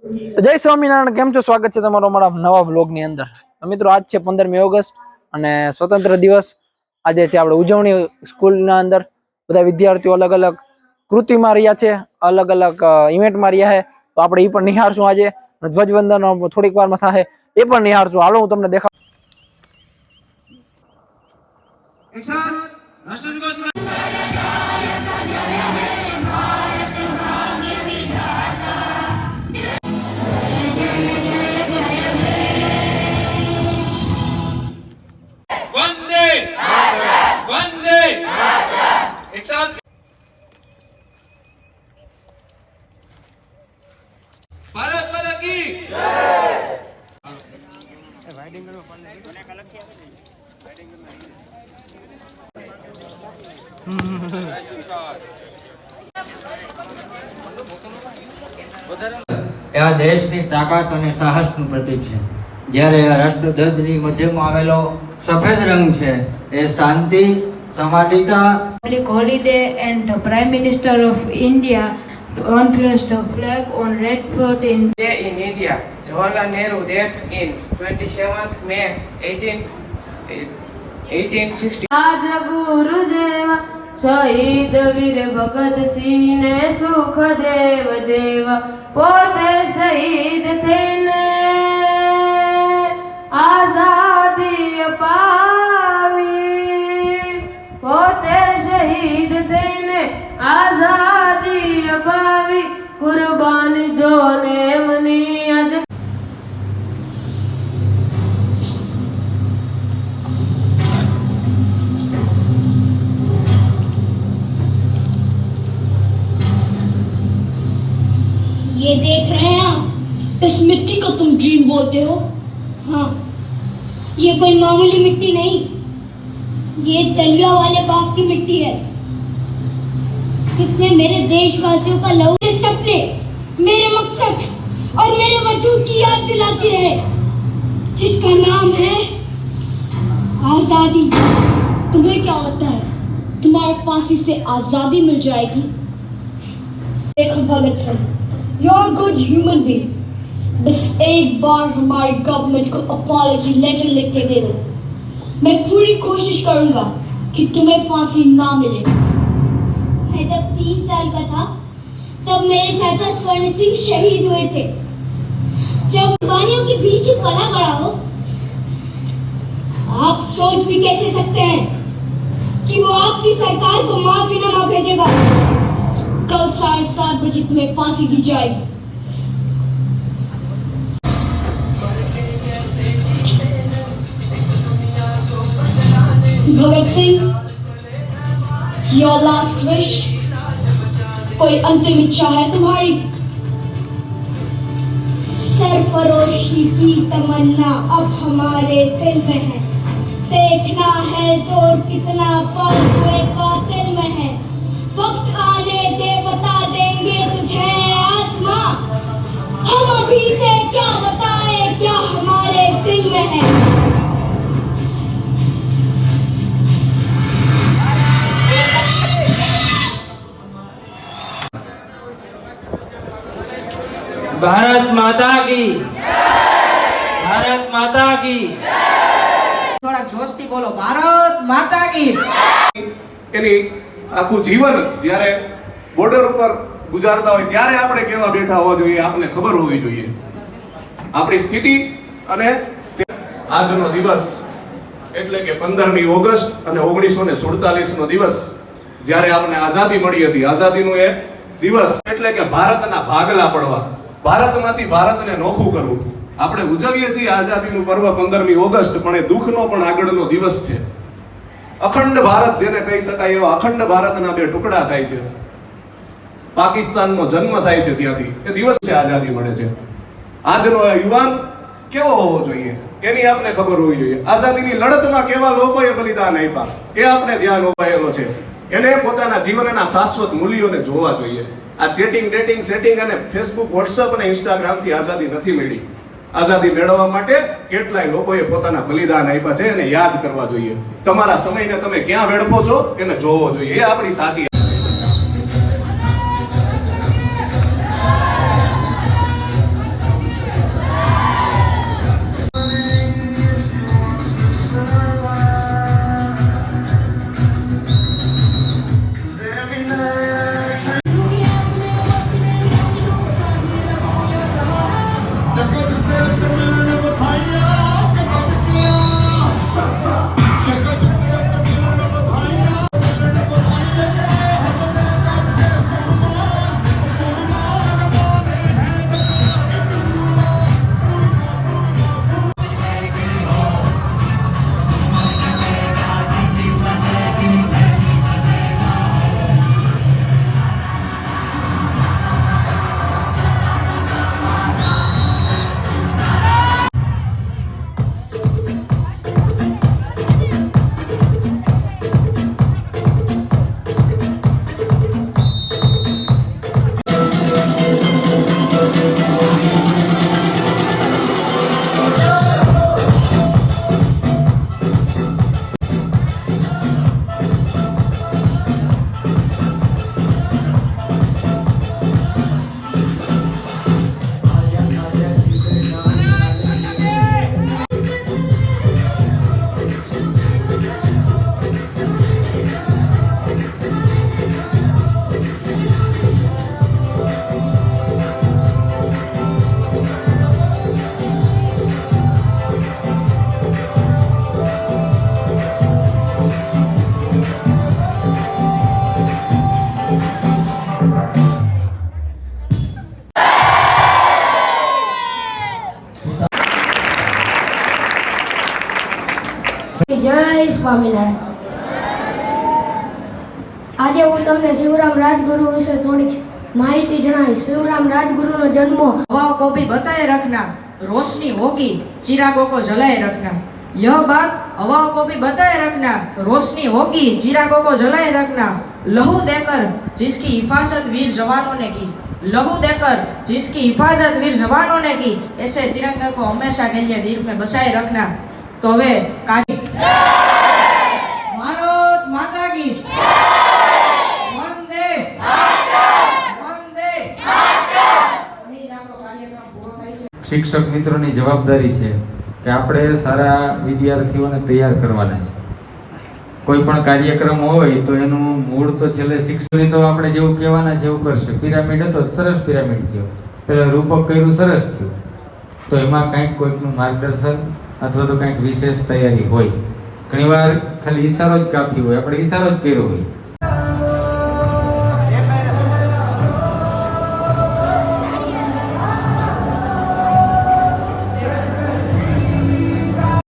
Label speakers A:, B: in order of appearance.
A: જય સ્વામિનારાયણ, કેમ છો? સ્વાગત છે તમારો અમારા નવા વ્લોગની અંદર. મિત્રો, આજ છે પંદરમી ઓગસ્ટ અને સ્વતંત્ર દિવસ. આજે છે આપણે ઉજવણી સ્કૂલના અંદર. બધા વિદ્યાર્થીઓ અલગ અલગ કૃતિમાં રહ્યા છે, અલગ અલગ ઇવેન્ટમાં રહ્યા છે. તો આપણે એ પણ નિહાળશું આજે. ધ્વજવંદન થોડીક વારમાં થશે એ પણ નિહાળશું. હાલો, હું તમને દેખાડ.
B: આ દેશની તાકાત અને સાહસનું પ્રતીક છે. જ્યારે આ રાષ્ટ્રધ્વજની મધ્યમાં આવેલો સફેદ રંગ છે, એ શાંતિ, સમાધિતા
C: Prime Minister of India unfurled the flag on Red Fort in
D: Day in India, Jawaharlal Nehru death in 27th May 18, 1860.
C: Rajaguru Jeva શહીદ વીર ભગતસિંહ ને સુખદેવ જેવા પોતે શહીદ
E: इस मिट्टी को तुम ड्रीम बोलते हो? हाँ। ये कोई मामूली मिट्टी नहीं। ये जलिया वाले बाग की मिट्टी है, जिसमें मेरे देशवासियों का लहू मेरे सपने, मेरे मकसद और मेरे वजूद की याद दिलाती रहे, जिसका नाम है आज़ादी। तुम्हें क्या लगता है, तुम्हारे फांसी से आज़ादी मिल जाएगी? देखो, Bhagat Singh you are good human being बस एक बार हमारी गवर्नमेंट को अपॉलजी लेटर लिख के दे दो। मैं पूरी कोशिश करूँगा कि तुम्हें फांसी ना मिले। मैं जब तीन साल का था, तब मेरे चाचा स्वर्ण सिंह शहीद हुए थे। जब कुर्बानियों के बीच ही पला बड़ा हो, आप सोच भी कैसे सकते हैं कि वो आपकी सरकार को माफीनामा भेजेगा? कल साढ़े सात बजे तुम्हें फांसी दी जाएगी। Bhagat Singh your last wish कोई अंतिम इच्छा है तुम्हारी? सरफरोशी की तमन्ना अब हमारे दिल में है। देखना है ज़ोर कितना पासवे का दिल में है। वक्त आने दे बता देंगे तुझे आसमां। हम अभी से क्या बताएँ
B: ભારત માતા કી ભારત માતા કી
F: થોડા જોશથી બોલો ભારત માતા કી
G: એની આખું જીવન જ્યારે બોર્ડર ઉપર ગુજારતા હોય ત્યારે આપણે કેવા બેઠા હોવા જોઈએ આપણે ખબર હોવી જોઈએ. આપણી સ્થિતિ અને આજનો દિવસ એટલે કે પંદરમી ઓગસ્ટ અને ઓગણીસો ને સુડતાલીસ નો દિવસ જ્યારે આપણને આઝાદી મળી હતી. આઝાદીનો એ દિવસ એટલે કે ભારતના ભાગલા પડવા. ભારતમાંથી ભારતને નોખું કરવું. આપણે ઉજવીએ છીએ આઝાદીનું પર્વ પંદરમી ઓગસ્ટ, પણ એ દુઃખનો પણ આગળનો દિવસ છે. અખંડ ભારત જેને કહી શકાય એવા અખંડ ભારતના બે ટુકડા થાય છે. પાકિસ્તાનનો જન્મ થાય છે ત્યાંથી. એ દિવસ છે આઝાદી મળે છે. આજનો યુવાન કેવો હોવો જોઈએ? એની આપને ખબર હોવી જોઈએ. આઝાદીની લડતમાં કેવા લોકોએ બલિદાન આપ્યા? એ આપણે ધ્યાન હોવાયેલો છે. એને પોતાના જીવનના શાશ્વત મૂલ્યોને જોવા જોઈએ. આ ચેટિંગ, ડેટિંગ, સેટિંગ અને ફેસબુક વોટ્સઅપ અને ઇન્સ્ટાગ્રામથી આઝાદી નથી મળી. આઝાદી મેળવવા માટે કેટલાય લોકોએ પોતાના બલિદાન આપ્યા છે એને યાદ કરવા જોઈએ. તમારા સમયને તમે ક્યાં વેડફો છો એને જોવો જોઈએ. એ આપણી સાચી
C: જય સ્વામિનારાયણ આજે હું તમને શિવરામ રાજગુરુ વિશે થોડીક માહિતી જણાવીશ શિવરામ રાજગુરુનો જન્મ
F: हवा को भी बताए रखना रोशनी होगी चिरागों को जलाए रखना यह बात हवा को भी बताए रखना रोशनी होगी चिरागों को जलाए रखना लहू देकर जिसकी हिफाजत वीर जवानों ने की लहू देकर जिसकी हिफाजत वीर जवानों ने की ऐसे तिरंगा को हमेशा के लिए दिल में बसाए रखना तो वे काजी
H: શિક્ષક મિત્રોની જવાબદારી છે કે આપણે સારા વિદ્યાર્થીઓને તૈયાર કરવાના છે. કોઈ પણ કાર્યક્રમ હોય તો એનું મૂળ તો છેલ્લે શિક્ષણ તો આપણે જેવું કહેવાના છે, એવું કરશે. પિરામિડ હતો, સરસ પિરામિડ થયો. પેલા રૂપક કર્યું સરસ થયું. તો એમાં કંઈક કોઈકનું માર્ગદર્શન અથવા તો કંઈક વિશેષ તૈયારી હોય. ઘણીવાર ખાલી ઈશારો જ કાફી હોય. આપણે ઈશારો જ કર્યો હોય.